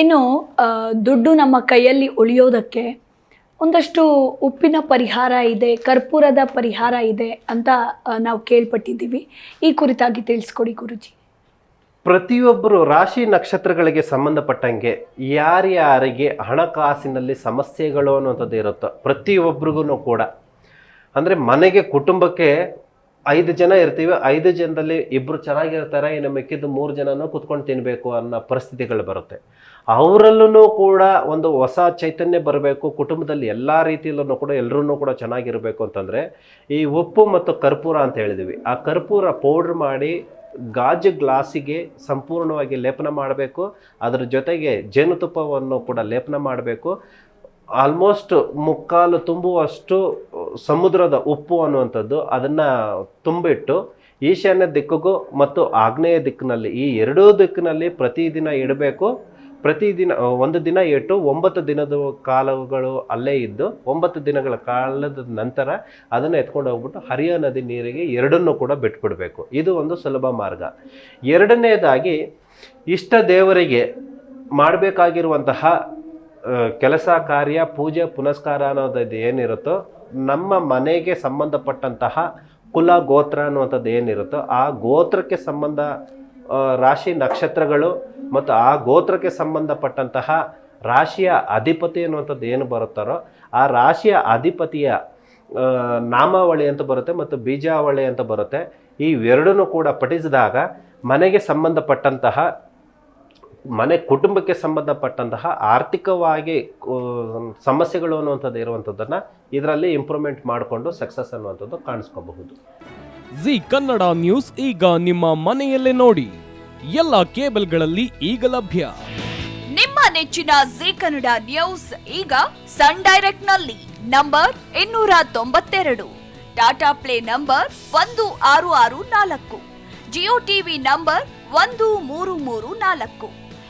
ಇನ್ನು ದುಡ್ಡು ನಮ್ಮ ಕೈಯಲ್ಲಿ ಉಳಿಯೋದಕ್ಕೆ ಒಂದಷ್ಟು ಉಪ್ಪಿನ ಪರಿಹಾರ ಇದೆ, ಕರ್ಪೂರದ ಪರಿಹಾರ ಇದೆ ಅಂತ ನಾವು ಕೇಳ್ಪಟ್ಟಿದ್ದೀವಿ. ಈ ಕುರಿತಾಗಿ ತಿಳಿಸ್ಕೊಡಿ ಗುರುಜಿ. ಪ್ರತಿಯೊಬ್ಬರು ರಾಶಿ ನಕ್ಷತ್ರಗಳಿಗೆ ಸಂಬಂಧಪಟ್ಟಂಗೆ ಯಾರ್ಯಾರಿಗೆ ಹಣಕಾಸಿನಲ್ಲಿ ಸಮಸ್ಯೆಗಳು ಅನ್ನುವಂಥದ್ದು ಇರುತ್ತೋ ಪ್ರತಿಯೊಬ್ಬರಿಗೂ ಕೂಡ. ಅಂದರೆ ಮನೆಗೆ, ಕುಟುಂಬಕ್ಕೆ ಐದು ಜನ ಇರ್ತೀವಿ, ಐದು ಜನದಲ್ಲಿ ಇಬ್ಬರು ಚೆನ್ನಾಗಿರ್ತಾರೆ, ಇನ್ನು ಮಿಕ್ಕಿದ್ದು ಮೂರು ಜನನೂ ಕುತ್ಕೊಂಡು ತಿನ್ನಬೇಕು ಅನ್ನೋ ಪರಿಸ್ಥಿತಿಗಳು ಬರುತ್ತೆ. ಅವರಲ್ಲೂ ಕೂಡ ಒಂದು ಹೊಸ ಚೈತನ್ಯ ಬರಬೇಕು, ಕುಟುಂಬದಲ್ಲಿ ಎಲ್ಲ ರೀತಿಯಲ್ಲೂ ಕೂಡ ಎಲ್ಲರೂ ಕೂಡ ಚೆನ್ನಾಗಿರಬೇಕು ಅಂತಂದರೆ, ಈ ಉಪ್ಪು ಮತ್ತು ಕರ್ಪೂರ ಅಂತ ಹೇಳಿದ್ವಿ. ಆ ಕರ್ಪೂರ ಪೌಡ್ರ್ ಮಾಡಿ ಗಾಜು ಗ್ಲಾಸಿಗೆ ಸಂಪೂರ್ಣವಾಗಿ ಲೇಪನ ಮಾಡಬೇಕು, ಅದರ ಜೊತೆಗೆ ಜೇನುತುಪ್ಪವನ್ನು ಕೂಡ ಲೇಪನ ಮಾಡಬೇಕು. ಆಲ್ಮೋಸ್ಟ್ ಮುಕ್ಕಾಲು ತುಂಬುವಷ್ಟು ಸಮುದ್ರದ ಉಪ್ಪು ಅನ್ನುವಂಥದ್ದು ಅದನ್ನು ತುಂಬಿಟ್ಟು ಈಶಾನ್ಯ ದಿಕ್ಕಿಗೂ ಮತ್ತು ಆಗ್ನೇಯ ದಿಕ್ಕಿನಲ್ಲಿ ಈ ಎರಡೂ ದಿಕ್ಕಿನಲ್ಲಿ ಪ್ರತಿದಿನ ಇಡಬೇಕು. ಪ್ರತಿದಿನ ಒಂದು ದಿನ ಇಟ್ಟು ಒಂಬತ್ತು ದಿನದ ಕಾಲಗಳು ಅಲ್ಲೇ ಇದ್ದು ಒಂಬತ್ತು ದಿನಗಳ ಕಾಲದ ನಂತರ ಅದನ್ನು ಎತ್ಕೊಂಡು ಹೋಗ್ಬಿಟ್ಟು ಹರಿಯ ನದಿ ನೀರಿಗೆ ಎರಡನ್ನೂ ಕೂಡ ಬಿಟ್ಬಿಡಬೇಕು. ಇದು ಒಂದು ಸುಲಭ ಮಾರ್ಗ. ಎರಡನೇದಾಗಿ ಇಷ್ಟ ದೇವರಿಗೆ ಮಾಡಬೇಕಾಗಿರುವಂತಹ ಕೆಲಸ ಕಾರ್ಯ, ಪೂಜೆ, ಪುನಸ್ಕಾರ ಅನ್ನೋದು ಏನಿರುತ್ತೋ ನಮ್ಮ ಮನೆಗೆ ಸಂಬಂಧಪಟ್ಟಂತಹ ಕುಲ, ಗೋತ್ರ ಅನ್ನುವಂಥದ್ದು ಏನಿರುತ್ತೋ ಆ ಗೋತ್ರಕ್ಕೆ ಸಂಬಂಧ ರಾಶಿ ನಕ್ಷತ್ರಗಳು ಮತ್ತು ಆ ಗೋತ್ರಕ್ಕೆ ಸಂಬಂಧಪಟ್ಟಂತಹ ರಾಶಿಯ ಅಧಿಪತಿ ಅನ್ನುವಂಥದ್ದು ಏನು ಬರುತ್ತಾರೋ ಆ ರಾಶಿಯ ಅಧಿಪತಿಯ ನಾಮಾವಳಿ ಅಂತ ಬರುತ್ತೆ ಮತ್ತು ಬೀಜಾವಳಿ ಅಂತ ಬರುತ್ತೆ. ಈ ಎರಡನ್ನೂ ಕೂಡ ಪಠಿಸಿದಾಗ ಮನೆಗೆ ಸಂಬಂಧಪಟ್ಟಂತಹ ಮನೆ ಕುಟುಂಬಕ್ಕೆ ಸಂಬಂಧಪಟ್ಟಂತಹ ಆರ್ಥಿಕವಾಗಿ ಸಮಸ್ಯೆಗಳು ಅನ್ನುವಂಥದ್ದು ಇರುವಂಥದ್ದನ್ನು ಇದರಲ್ಲಿ ಇಂಪ್ರೂವ್ಮೆಂಟ್ ಮಾಡಿಕೊಂಡು ಸಕ್ಸಸ್ ಅನ್ನುವಂಥದ್ದು ಕಾಣಿಸ್ಕೋಬಹುದು. ಜಿ ಕನ್ನಡ ನ್ಯೂಸ್ ಈಗ ನಿಮ್ಮ ಮನೆಯಲ್ಲೇ ನೋಡಿ. ಎಲ್ಲ ಕೇಬಲ್ಗಳಲ್ಲಿ ಈಗ ಲಭ್ಯ. ನಿಮ್ಮ ನೆಚ್ಚಿನ ಜಿ ಕನ್ನಡ ನ್ಯೂಸ್ ಈಗ ಸನ್ ಡೈರೆಕ್ಟ್ನಲ್ಲಿ ನಂಬರ್ ಇನ್ನೂರ ತೊಂಬತ್ತೆರಡು ಟಾಟಾ ಪ್ಲೇ ನಂಬರ್ ಒಂದು ಆರು ಆರು ನಾಲ್ಕು ಜಿಯೋ ಟಿವಿ ನಂಬರ್ ಒಂದು ಮೂರು ಮೂರು ನಾಲ್ಕು.